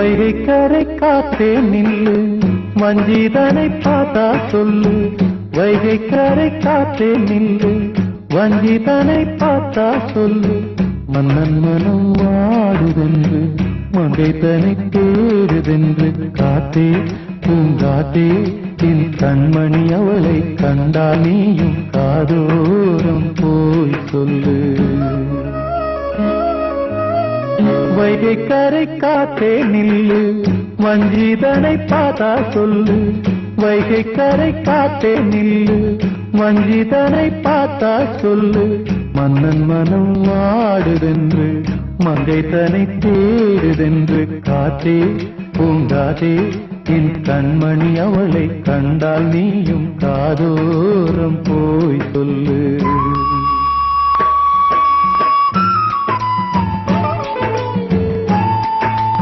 வைகை கரை காத்தே நில்லு. வஞ்சிதனை பார்த்தா சொல்லு. வைகை கரை காத்தே நில்லு. வஞ்சிதனை பார்த்தா சொல்லு. மன்னன் மனம் வாடுதென்று மங்கைத்தனை தேடுதென்று காத்தே பூங்காத்தே என் கண்மணி அவளை கண்டால் நீயும் காதோரம் போய் சொல்லு. வைகை கரை காத்தே நில்லு. வஞ்சிதனை பார்த்தா சொல்லு. வைகை கரை காத்தே நில்லு. வஞ்சிதனை பார்த்தா சொல்லு. மன்னன் மனம் வாடுதென்று மங்கை தனை தேடுதென்று காத்தே பூங்காதே என் கண்மணி அவளை கண்டால் நீயும் காதோரம் போய் சொல்லு.